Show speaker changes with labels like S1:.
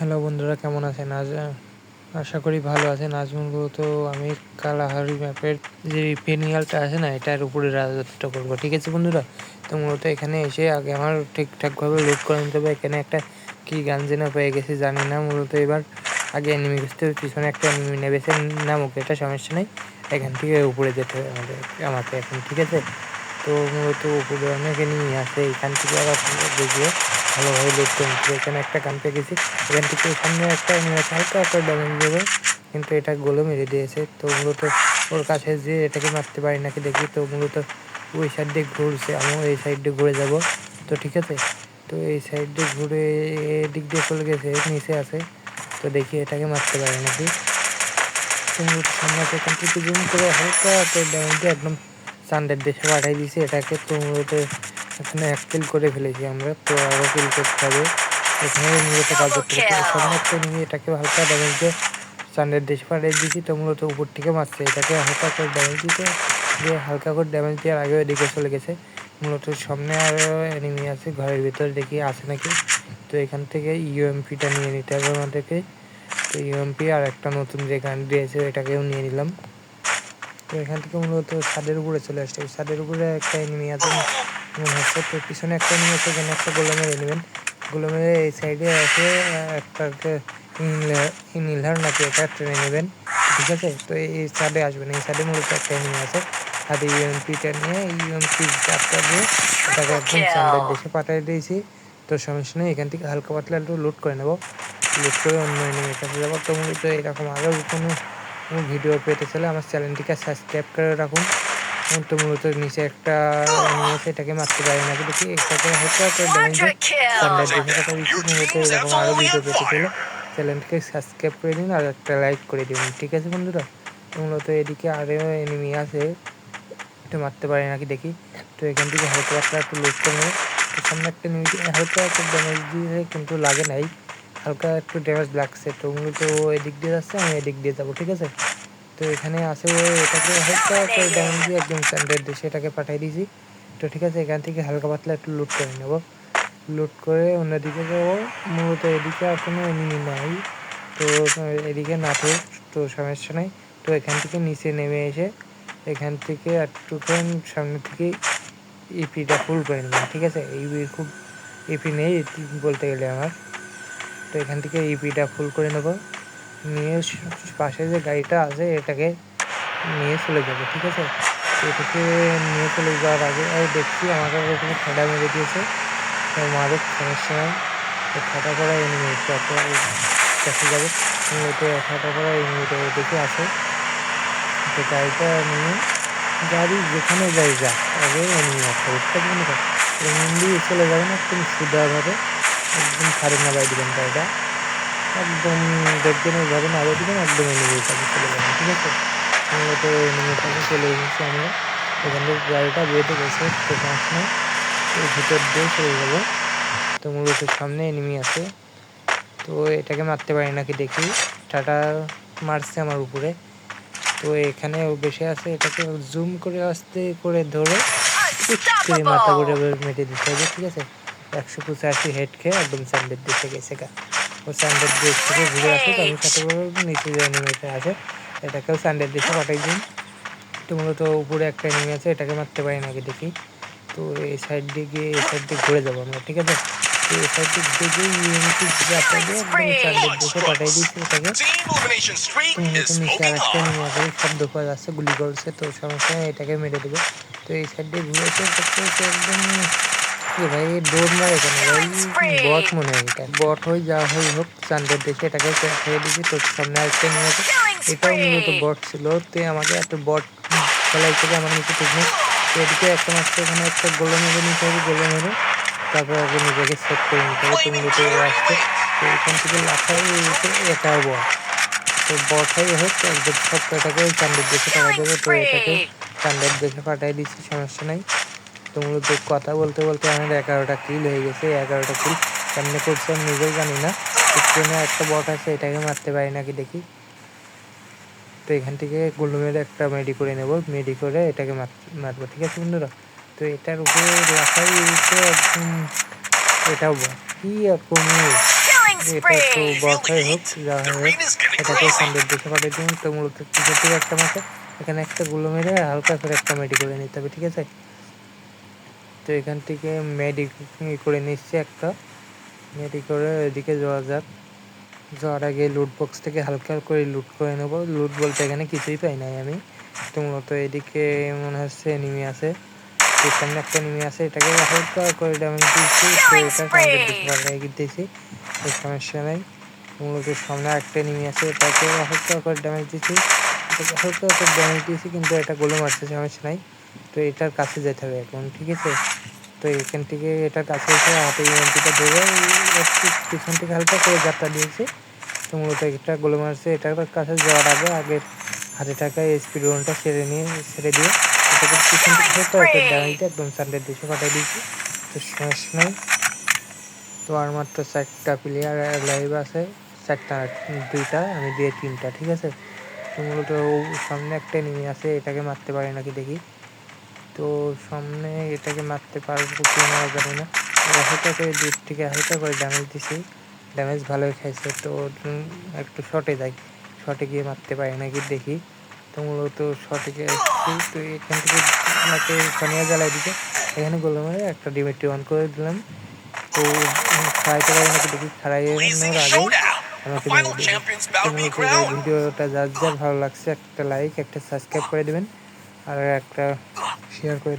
S1: Hello বন্ধুরা, কেমন আছেন? আজ আশা করি ভালো আছেন। আজ মূলত আমি কালাহারি ম্যাপের যে পেনিয়ালটা আছে না, এটার উপরে রাজত্ব করব, ঠিক আছে বন্ধুরা? তো মূলত এখানে এসে আগে আমার ঠিকঠাকভাবে লোড করে নিতে হবে। এখানে একটা কি গান যেন পেয়ে গেছি, জানি না। মূলত এবার আগে এনিমি খুঁজতে পিছনে একটা এনিমি নেবে সে নামুক, এটা সমস্যা নেই। এখান থেকে উপরে যেতে হবে আমাদের, আমাকে এখন, ঠিক আছে? তো মূলত উপরে অনেক এনিমি আছে এখান থেকে আবার দেখিয়ে ভালোভাবে নিতে এখানে একটা গান পেয়ে গেছি। এখান থেকে সামনে একটা হালকা একটা ড্যামেজ দেবে। কিন্তু এটা গোলে মেরে দিয়েছে। তো মূলত ওর কাছে যে এটাকে মারতে পারি নাকি দেখি, তো মূলত ওই সাইড দিয়ে ঘুরছে। আমিও এই সাইড দিয়ে ঘুরে যাব। তো ঠিক আছে? তো এই সাইড দিয়ে ঘুরে এদিক দিয়ে চলে গেছে, নিচে আছে। তো দেখি এটাকে মারতে পারি নাকি। তো মূলত সামনে এখান থেকে জুম করে হালকা একটা ড্যামেজ দিয়ে একদম সানডের দেশে পাঠাই দিয়েছি এটাকে। তো মূলত এখানে এক কিল করে ফেলেছি আমরা তো আরও কিল করতে হবে। এখানে মূলত কাজ করতে একটা নিয়ে এটাকে হালকা ড্যামেজ দিয়ে সানডের দেশে পাঠিয়ে দিয়েছি তো মূলত উপর থেকে মারছে। এটাকে হালকা করে ড্যামেজ দিতে দিয়ে হালকা করে ড্যামেজ দেওয়ার আগে এদিকে চলে গেছে। মূলত সামনে আরও এনিমি আছে ঘরের ভিতরে দেখি আছে নাকি। তো এখান থেকে ইউএমপিটা নিয়ে নিতে হবে আমাদেরকে। তো ইউএমপি আর একটা নতুন যে গান দিয়েছে এটাকেও নিয়ে নিলাম। তো এখান থেকে মূলত ছাদের উপরে চলে আসছে ছাদের উপরে একটা এনিমি আছে। মনে হচ্ছে তো পিছনে একটা আছে এখানে একটা গোলা মেরে নেবেন। গোলা মেরে এই সাইডে আছে একটা ইনহেলার নাকি একটা ট্রেনে নেবেন ঠিক আছে? তো এই সাইডে আসবেন। এই সাইডে মূলত একটা এনিমি আছে। হাতে ইউএমপিটা নিয়ে ইউএমপি চাপটা দিয়ে এটাকে একদম সামনের দেশে পাঠিয়ে দিয়েছি। তো সমস্যা নেই এখান থেকে হালকা পাতলা একটু লুট করে নেব। লুট করে অন্য এনিমির কাছে যাব। তো মূলত এরকম আরও কোনো ভিডিও পেতে চাইলে আমার চ্যানেলটিকে সাবস্ক্রাইব করে রাখুন। তো মূলত নিচে একটা আছে এটাকে মারতে পারি না দেখি এটাকে হয়তো একটা ড্যামেজ দেশে কথা দিচ্ছি মূলত এরকম আরও ভিডিও পেতে চাইলে চ্যানেলটিকে সাবস্ক্রাইব করে দিন আর একটা লাইক করে দিন ঠিক আছে বন্ধুরা? মূলত এদিকে আরও এনিমি আছে একটু মারতে পারি নাকি দেখি। তো এখান থেকে হালকা একটা একটু লুট করে নেব। তো সামনে একটা নিউজ হালকা একটা ড্যামেজ দিয়েছে কিন্তু লাগে নাই। হালকা একটু ড্যামেজ লাগছে তো মূলত ও এদিক দিয়ে যাচ্ছে আমি এদিক দিয়ে যাব ঠিক আছে? তো এখানে আছে, এটাকে হালকা একটা ড্যামেজ দিয়ে একদম স্ট্যান্ডার্ড দিয়ে সেটাকে পাঠিয়ে দিয়েছি। তো ঠিক আছে, এখান থেকে হালকা পাতলা একটু লুট করে নেব। লুট করে অন্যদিকে যাব মূলত এদিকে আর কোনো এনিমি নাই। তো এদিকে নাটক তো তো সমস্যা নেই। তো এখান থেকে নিচে নেমে এসে এখান থেকে একটুখান সামনে থেকে ইপিটা ফুল করে নেবেন ঠিক আছে? ইপি খুব ইপি নেই বলতে গেলে আমার। তো এখান থেকে ইপিটা ফুল করে নেব। নিয়ে পাশে যে গাড়িটা আছে, এটাকে নিয়ে চলে যাব, ঠিক আছে? এটাকে নিয়ে চলে যাওয়ার আগে এই দেখছি আমাকে ওখানে ঠান্ডা মেরে দিয়েছে। তো মারুক সমস্যা নাই ঠাটা করা এনিমি কাছে যাবে। মূলত ঠাটা করা এনিমিটা দেখে আসে। তো গাড়িটা নিয়ে, গাড়ি যেখানে যাই যা আগে এনিমি আসতে বুঝতে এমনি চলে যাবেন একদম সুদাভাবে একদম ছাড়ে না বাই দিবেন গাড়িটা। একদম দেখবেন না দিবেন একদম এনিমির কাছে চলে যাবেন ঠিক আছে? মূলত এনিমির চলে এসেছি আমরা। এখান থেকে গাড়িটা বেঁধে গেছে, তো সমস্যা নেই ভিতর দিয়ে চলে যাব। তো মূলত সামনে এনিমি আছে। তো এটাকে মারতে পারি নাকি দেখি? টাটা মারছে আমার উপরে। তো এখানে ও বসে আছে, এটাকে জুম করে আস্তে করে ধরে মাথা করে মেটে দিতে হবে, ঠিক আছে? একশো পঁচাশি হেড খেয়ে একদম স্যান্ডের দিকে গেছে গা। স্যান্ডের দিক থেকে ঘুরে আসে তো আমি সাথে নিচে যে এনিমেটে আছে এটাকেও স্যান্ডের দিকে পাঠাই দিন। তো মূলত উপরে একটা এনিমি আছে এটাকে মারতে পারি নাকি দেখি। তো এই সাইড দিয়ে গিয়ে এই সাইড দিয়ে ঘুরে যাব আমরা ঠিক আছে? তো এই সাইড দিয়ে ঘুরে গিয়ে ইউনিটি আপনাকে একদম স্যান্ডের দিকে পাঠাই দিচ্ছি এটাকে। তো
S2: is
S1: নিচে আরেকটা. নিয়ে আসে শব্দ করা যাচ্ছে গুলি করছে তো সমস্যা এটাকে মেরে দেবে। তো এই সাইড দিয়ে ঘুরেছে করতে হচ্ছে একদম ভাই দৌড় মারে কেন ভাই? বট মনে হয় এটা। বট হয়ে যা হয়ে হোক চান্দের দেশে এটাকে খেয়ে দিয়েছি তো সামনে আরেকটা নিয়ে আসে। এটাও মূলত বট ছিল। তো আমাকে একটা বট খেলা হিসেবে আমার নিচে ঠিক নেই। তো এদিকে একটা মাত্র এখানে একটা গোলো মেরে নিতে হবে গোলো মেরে তারপর আগে নিজেকে সেট করে নিতে হবে তো মূলত ও আসছে তো এখান থেকে লাফাই এটাও বট তো বটাই হোক একদম সব ওই চান্দের দেখে পাঠা দেবে তো এটাকে চান্দের দেখে পাঠাই দিচ্ছি সমস্যা নাই। তো মূলত কথা বলতে বলতে আমাদের এগারোটা কিল হয়ে গেছে এগারোটা কিল কেমনে করছে আমি নিজেও জানি না। ট্রেনে একটা বট আছে এটাকে মারতে পারি নাকি দেখি। তো এখান থেকে গুলো মেরে একটা মেডি করে নেব। মেডি করে এটাকে মার- মারবো ঠিক আছে বন্ধুরা? তো এটার উপরে উঠে একদম এটাও কি রকম এটা একটু বর্ষাই হোক যা হোক এটাকে সামনের দিকে পাঠিয়ে দিন। তো মূলত টিকে থেকে একটা মাথা এখানে একটা গুলো মেরে হালকা করে একটা মেডি করে নিতে হবে ঠিক আছে? তো এখান থেকে মেডি করে নিচ্ছি একটা। মেডি করে ওইদিকে যাওয়া যাক। যাওয়ার আগে লুট বক্স থেকে হালকা হালকা করে লুট করে নেব। লুট বলতে এখানে কিছুই পাই নাই আমি। তো মূলত এদিকে মনে হচ্ছে এনিমি আছে। সামনে একটা এনিমি আছে এটাকে হালকা করে ড্যামেজ দিয়েছি। তো এটা সামনে তো সমস্যা নেই। মূলত সামনে একটা এনিমি আছে এটাকে হালকা করে ড্যামেজ এটাকে হালকা করে ড্যামেজ দিয়েছি কিন্তু এটা গোলে মারছে সমস্যা নাই। তো এটার কাছে যেতে হবে এখন ঠিক আছে? তো এখান থেকে এটার কাছে এসে হাতে ইএমপিটা ধরে একটু পিছন থেকে হালকা করে যাত্রা দিয়েছে। তো মূলত এটা গোলে মারছে এটার কাছে যাওয়ার আগে আগের হাতে টাকা স্পিড রনটা সেরে নিয়ে সেরে দিয়ে এটাকে পিছন থেকে একটা ড্যামেজটা একদম সানডের দিকে পাঠিয়ে দিয়েছি। তো শেষ নেই। তো আর মাত্র চারটা প্লেয়ার লাইভ আছে চারটা দুইটা আমি দিয়ে তিনটা ঠিক আছে? তো মূলত ও সামনে একটা এনিমি আছে এটাকে মারতে পারে নাকি দেখি। তো সামনে এটাকে মারতে পারব কি না জানি না। হালকা করে দূর থেকে হালকা করে ড্যামেজ দিছি। ড্যামেজ ভালোই খাইছে। তো একটু শর্টে যাই। শর্টে গিয়ে মারতে পারি নাকি দেখি। তো মূলত শর্টে গিয়ে এসেছি তো এখান থেকে আমাকে সোনিয়া জ্বালাই দিতে এখানে গোলে মারে একটা ডিমেটি অন করে দিলাম। তো খাইতে পারি নাকি দেখি। খারাইয়ের আগে আমাকে. ভিডিওটা যার যার ভালো লাগছে একটা লাইক একটা সাবস্ক্রাইব করে দেবেন। আর একটা শেয়ার করে